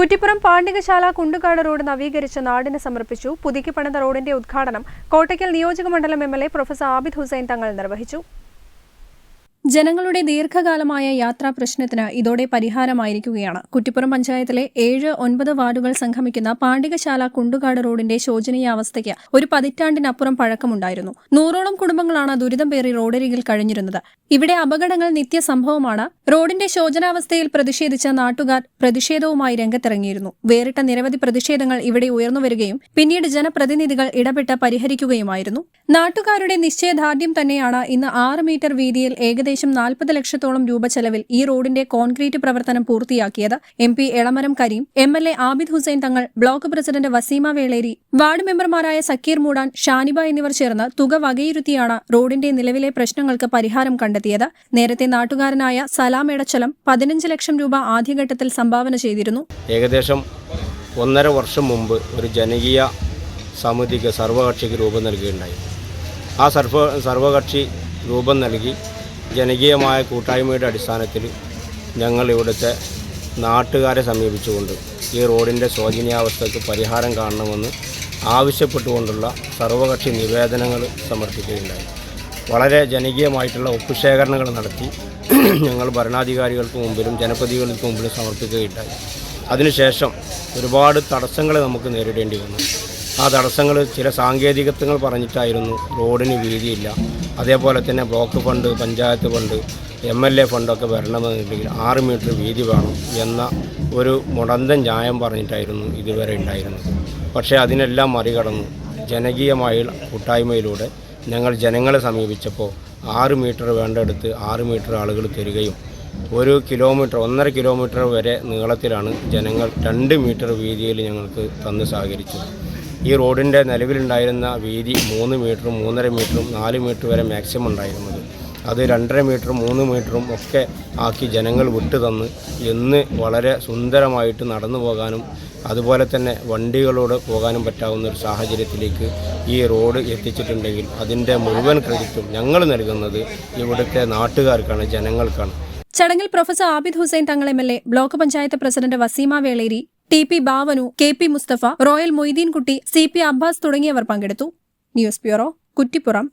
Kuttippuram Pandikasala Kundukad road നവീകരിച്ച് നാടിന് സമർപ്പിച്ചു. പുതുക്കി പണിത റോഡിന്റെ ഉദ്ഘാടനം കോട്ടയ്ക്കൽ നിയോജകമണ്ഡലം M L A professor Abid Hussain Thangal നിർവഹിച്ചു. ജനങ്ങളുടെ ദീർഘകാലമായ യാത്രാ പ്രശ്നത്തിന് ഇതോടെ പരിഹാരമായിരിക്കുകയാണ്. കുറ്റിപ്പുറം പഞ്ചായത്തിലെ ഏഴ് ഒൻപത് വാർഡുകൾ സംഗമിക്കുന്ന പാണ്ഡികശാല കുണ്ടുകാട് റോഡിന്റെ ശോചനീയാവസ്ഥയ്ക്ക് ഒരു പതിറ്റാണ്ടിനപ്പുറം പഴക്കമുണ്ടായിരുന്നു. നൂറോളം കുടുംബങ്ങളാണ് ദുരിതം പേറി റോഡരികിൽ കഴിഞ്ഞിരുന്നത്. ഇവിടെ അപകടങ്ങൾ നിത്യസംഭവമാണ്. റോഡിന്റെ ശോചനാവസ്ഥയിൽ പ്രതിഷേധിച്ച നാട്ടുകാർ പ്രതിഷേധവുമായി രംഗത്തിറങ്ങിയിരുന്നു. വേറിട്ട നിരവധി പ്രതിഷേധങ്ങൾ ഇവിടെ ഉയർന്നുവരികയും പിന്നീട് ജനപ്രതിനിധികൾ ഇടപെട്ട് പരിഹരിക്കുകയുമായിരുന്നു. നാട്ടുകാരുടെ നിശ്ചയദാർഢ്യം തന്നെയാണ് ഇന്ന് ആറ് മീറ്റർ വീതിയിൽ ഏകദേശം നാൽപ്പത് ലക്ഷത്തോളം രൂപ ചെലവിൽ ഈ റോഡിന്റെ കോൺക്രീറ്റ് പ്രവർത്തനം പൂർത്തിയാക്കിയത് M P Elamaram Kareem M L A Abid Hussain Thangal block president Vaseema Veleri ward മെമ്പർമാരായ സക്കീർ മൂടാൻ ഷാനിബ എന്നിവർ ചേർന്ന് തുക വകയിരുത്തിയാണ് റോഡിന്റെ നിലവിലെ പ്രശ്നങ്ങൾക്ക് പരിഹാരം കണ്ടെത്തിയത്. നേരത്തെ നാട്ടുകാരനായ സലാം എടച്ചലം പതിനഞ്ച് ലക്ഷം രൂപ ആദ്യഘട്ടത്തിൽ സംഭാവന ചെയ്തിരുന്നു. ഏകദേശം ഒന്നര വർഷം മുമ്പ് ഒരു ജനകീയ സമിതിക്ക് സർവകക്ഷിക്ക് രൂപം നൽകുകയുണ്ടായി. ആ സർവ സർവകക്ഷി രൂപം നൽകി ജനകീയമായ കൂട്ടായ്മയുടെ അടിസ്ഥാനത്തിൽ ഞങ്ങൾ ഇവിടുത്തെ നാട്ടുകാരെ സമീപിച്ചുകൊണ്ട് ഈ റോഡിന്റെ ശോചനീയാവസ്ഥയ്ക്ക് പരിഹാരം കാണണമെന്ന് ആവശ്യപ്പെട്ടുകൊണ്ടുള്ള സർവകക്ഷി നിവേദനങ്ങൾ സമർപ്പിക്കുകയുണ്ടായി. വളരെ ജനകീയമായിട്ടുള്ള ഒപ്പുശേഖരണങ്ങൾ നടത്തി ഞങ്ങൾ ഭരണാധികാരികൾക്ക് മുമ്പിലും ജനപ്രതിനിധികൾക്ക് മുമ്പിലും സമർപ്പിക്കുകയുണ്ടായി. അതിനുശേഷം ഒരുപാട് തടസ്സങ്ങൾ നമുക്ക് നേരിടേണ്ടി വന്നു. ആ തടസ്സങ്ങൾ ചില സാങ്കേതികത്വങ്ങൾ പറഞ്ഞിട്ടായിരുന്നു റോഡിന് വീതിയില്ല. അതേപോലെ തന്നെ block fund panchayat fund M L A ഫണ്ടൊക്കെ വരണമെന്നുണ്ടെങ്കിൽ ആറ് മീറ്റർ വീതി വേണം എന്ന ഒരു മുടന്തൻ ന്യായം പറഞ്ഞിട്ടായിരുന്നു ഇതുവരെ ഉണ്ടായിരുന്നത്. പക്ഷേ അതിനെല്ലാം മറികടന്നു. ജനകീയമായ കൂട്ടായ്മയിലൂടെ ഞങ്ങൾ ജനങ്ങളെ സമീപിച്ചപ്പോൾ ആറ് മീറ്റർ വേണ്ടെടുത്ത് ആറ് മീറ്റർ ആളുകൾ തരികയും ഒരു കിലോമീറ്റർ ഒന്നര കിലോമീറ്റർ വരെ നീളത്തിലാണ് ജനങ്ങൾ രണ്ട് മീറ്റർ വീതിയിൽ ഞങ്ങൾക്ക് തന്ന് സഹകരിച്ചത്. ഈ റോഡിന്റെ നിലവിലുണ്ടായിരുന്ന വീതി മൂന്ന് മീറ്ററും മൂന്നര മീറ്ററും നാല് മീറ്റർ വരെ മാക്സിമം ഉണ്ടായിരുന്നത്. അത് രണ്ടര മീറ്ററും മൂന്ന് മീറ്ററും ഒക്കെ ആക്കി ജനങ്ങൾ വിട്ടു തന്ന് എന്ന് വളരെ സുന്ദരമായിട്ട് നടന്നു പോകാനും അതുപോലെ തന്നെ വണ്ടികളോട് പോകാനും പറ്റാവുന്ന ഒരു സാഹചര്യത്തിലേക്ക് ഈ റോഡ് എത്തിച്ചിട്ടുണ്ടെങ്കിൽ അതിന്റെ മുഴുവൻ ക്രെഡിറ്റും ഞങ്ങൾ നൽകുന്നത് ഇവിടുത്തെ നാട്ടുകാർക്കാണ് ജനങ്ങൾക്കാണ്. ചടങ്ങിൽ professor Abid Hussain Thangal M L A block panchayat president Vaseema Veleri T P ബാവനു K P Mustafa Royal Moideenkutty C P Abbas തുടങ്ങിയവർ പങ്കെടുത്തു. News bureau Kuttippuram.